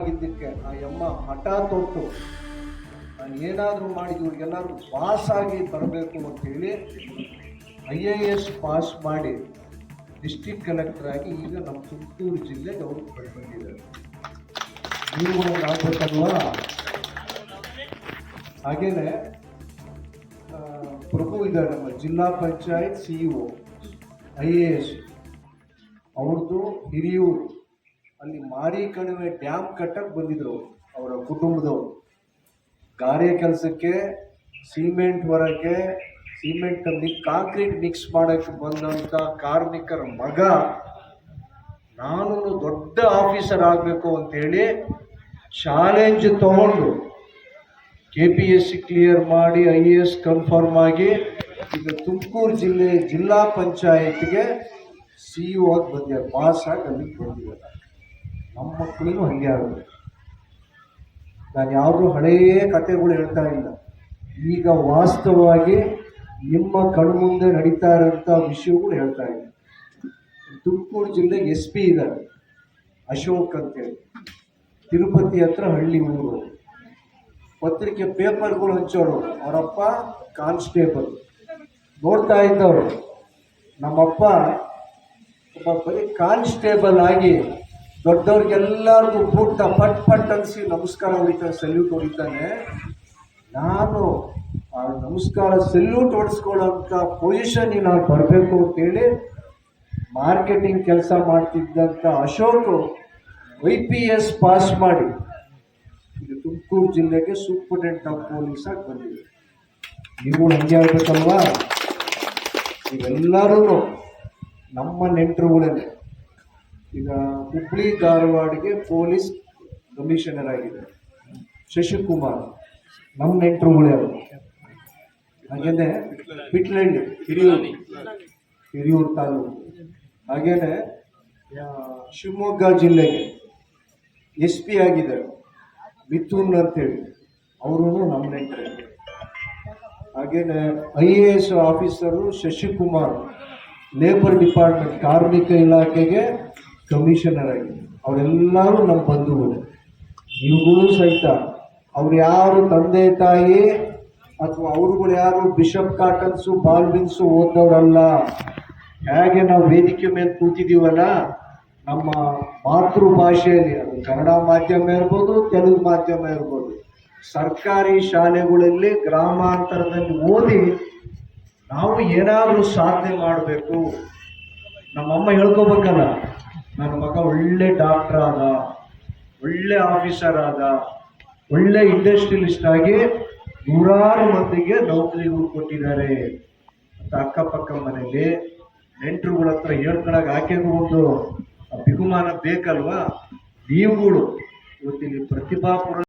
ಆಗಿದ್ದಕ್ಕೆ ಆ ಯಮ್ಮ ಹಠ ತೊಟ್ಟು ನಾನು ಏನಾದರೂ ಮಾಡಿ ಇವ್ರಿಗೆಲ್ಲರೂ ಪಾಸ್ ಆಗಿ ಬರಬೇಕು ಅಂತೇಳಿ ಐ ಎ ಎಸ್ ಪಾಸ್ ಮಾಡಿ ಡಿಸ್ಟಿಕ್ ಕಲೆಕ್ಟರ್ ಆಗಿ ಈಗ ನಮ್ಮ ತುಮಕೂರು ಜಿಲ್ಲೆಗೆ ಅವರು ಬಂದಿದ್ದಾರೆ. ನೀವು ಆಗ್ಬೇಕಲ್ವಾ? ಹಾಗೇನೆ ಪ್ರಭು ಇದ್ದಾರೆ ನಮ್ಮ ಜಿಲ್ಲಾ panchayat C E I A S ಅವ್ರದ್ದು ಹಿರಿಯೂರು. ಅಲ್ಲಿ ಮಾರಿ ಕಣಿವೆ ಡ್ಯಾಮ್ ಕಟ್ಟಕ್ಕೆ ಬಂದಿದ್ರು ಅವರ ಕುಟುಂಬದವರು. ಗಾರೆ ಕೆಲಸಕ್ಕೆ, ಸಿಮೆಂಟ್ ಹೊರಕ್ಕೆ, ಸಿಮೆಂಟ್ ಕಾಂಕ್ರೀಟ್ ಮಿಕ್ಸ್ ಮಾಡಕ್ಕೆ ಬಂದಂತ ಕಾರ್ಮಿಕರ ಮಗ ನಾನು ದೊಡ್ಡ ಆಫೀಸರ್ ಆಗಬೇಕು ಅಂತೇಳಿ ಚಾಲೆಂಜ್ ತಗೊಂಡು K P S C clear ಮಾಡಿ, ಐ ಎ ಎಸ್ ಕನ್ಫರ್ಮ್ ಆಗಿ ಈಗ ತುಮಕೂರು ಜಿಲ್ಲೆ ಜಿಲ್ಲಾ ಪಂಚಾಯತ್ಗೆ ಸಿ ಆಗಿ ಬಂದಿದ್ದಾರೆ, ಪಾಸ್ ಆಗಿ ಅಲ್ಲಿಗೆ ಬಂದಿದ್ದಾರೆ. ನಮ್ಮ ಮಕ್ಕಳಿಗೂ ಹಂಗೆ ಆಗುತ್ತೆ. ನಾನು ಯಾರೂ ಹಳೆಯ ಕಥೆಗಳು ಹೇಳ್ತಾ ಇಲ್ಲ. ಈಗ ವಾಸ್ತವವಾಗಿ ನಿಮ್ಮ ಕಣ್ಮುಂದೆ ನಡೀತಾ ಇರೋಂಥ ವಿಷಯಗಳು ಹೇಳ್ತಾ ಇಲ್ಲ. ತುಮಕೂರು ಜಿಲ್ಲೆಗೆ ಎಸ್ ಪಿ ಇದ್ದಾರೆ. ಅಶೋಕ್ ಅಂತೇಳಿ. ತಿರುಪತಿ ಹತ್ರ ಹಳ್ಳಿ ಮೂರು ಪತ್ರಿಕೆ ಪೇಪರ್ಗಳು ಹಂಚೋರು. ಅವರಪ್ಪ ಕಾನ್ಸ್ಟೇಬಲ್. ನೋಡ್ತಾ ಇದ್ದವರು. ನಮ್ಮಪ್ಪ ಒಬ್ಬ ಬರೀ ಕಾನ್ಸ್ಟೇಬಲ್ ಆಗಿ ದೊಡ್ಡವ್ರಿಗೆಲ್ಲರಿಗೂ ಪುಟ್ಟ ಪಟ್ ಪಟ್ ಅನ್ಸಿ ನಮಸ್ಕಾರ ಹೊಡಿತಾನೆ ಸೆಲ್ಯೂಟ್ ಹೊಡಿತಾನೆ. ನಾನು ಆ ನಮಸ್ಕಾರ ಸೆಲ್ಯೂಟ್ ಹೊಡಿಸ್ಕೊಳ್ಳೋಂಥ ಪೊಸಿಷನ್ಗೆ ನಾನು ಬರಬೇಕು ಅಂತೇಳಿ ಮಾರ್ಕೆಟಿಂಗ್ ಕೆಲಸ ಮಾಡ್ತಿದ್ದಂಥ Ashok Y P S pass ಮಾಡಿ ಇದು ತುಮಕೂರು ಜಿಲ್ಲೆಗೆ ಸೂಪರಿಂಟೆಂಡೆಂಟ್ ಆಫ್ ಪೊಲೀಸ್ ಆಗಿ ಬಂದಿದೆ. ನೀವು ಹಂಗೆ ಆಗ್ಬೇಕಲ್ವಾ? ಇವೆಲ್ಲರೂ ನಮ್ಮ ನೆಂಟರುಗಳೇ. ಈಗ ಹುಬ್ಳಿ ಧಾರವಾಡಿಗೆ ಪೊಲೀಸ್ ಕಮಿಷನರ್ ಆಗಿದೆ. ಶಶಿಕುಮಾರ್ ನಮ್ಮ ನೆಂಟರುಗಳೇ ಅವರು. ಹಾಗೇನೆ ಬಿಟ್ಲೆಂಡ್ ಹಿರಿಯೂರು. ಹಿರಿಯೂರು ತಾಲೂಕು. ಹಾಗೇನೆ ಶಿವಮೊಗ್ಗ ಜಿಲ್ಲೆಗೆ ಎಸ್ ಪಿ ಆಗಿದ್ದಾರೆ. ಮಿಥುನ್ ಅಂತೇಳಿ. ಅವರು ನಮ್ಮ ನೆಂಟರೇ. ಹಾಗೇನೆ I A S officer Shashikumar, labour department, ಕಾರ್ಮಿಕ ಇಲಾಖೆಗೆ ಕಮಿಷನರ್ ಆಗಿ ಅವರೆಲ್ಲರೂ ನಮ್ಮ ಬಂಧುಗಳು. ಇವುಗಳು ಸಹಿತ ಅವ್ರು ಯಾರು ತಂದೆ ತಾಯಿ ಅಥವಾ ಅವ್ರುಗಳು ಯಾರು ಬಿಷಪ್ ಕಾಟನ್ಸು ಬಾಲ್ಬಿನ್ಸು ಓದೋರಲ್ಲ ಹೇಗೆ ನಾವು ವೇದಿಕೆ ಮೇಲೆ ಕೂತಿದ್ದೀವಲ್ಲ ನಮ್ಮ ಮಾತೃಭಾಷೆಯಲ್ಲಿ, ಅದು ಕನ್ನಡ ಮಾಧ್ಯಮ ಇರ್ಬೋದು, ತೆಲುಗು ಮಾಧ್ಯಮ ಇರ್ಬೋದು, ಸರ್ಕಾರಿ ಶಾಲೆಗಳಲ್ಲಿ ಗ್ರಾಮಾಂತರದಲ್ಲಿ ಓದಿ ನಾವು ಏನಾದರೂ ಸಾಧನೆ ಮಾಡಬೇಕು. ನಮ್ಮಮ್ಮ ಹೇಳ್ಕೋಬೇಕಲ್ಲ ನನ್ನ ಮಗ ಒಳ್ಳೆ ಡಾಕ್ಟರ್ ಆದ, ಒಳ್ಳೆ ಆಫೀಸರ್ ಆದ, ಒಳ್ಳೆ ಇಂಡಸ್ಟ್ರಿಯಲಿಸ್ಟ್ ಆಗಿ ನೂರಾರು ಮಂದಿಗೆ ನೌಕರಿಗಳು ಕೊಟ್ಟಿದ್ದಾರೆ ಅಂತ ಅಕ್ಕಪಕ್ಕ ಮನೆಯಲ್ಲಿ. ನೆಂಟರುಗಳ ಹತ್ರ ಹೇಳ್ಕೊಳಕ್ ಆಕೆಗೂ ಒಂದು ಬಿಗುಮಾನ ಬೇಕಲ್ವಾ? ನೀವುಗಳು, ಇವತ್ತಿಲ್ಲಿ ಪ್ರತಿಭಾಪುರ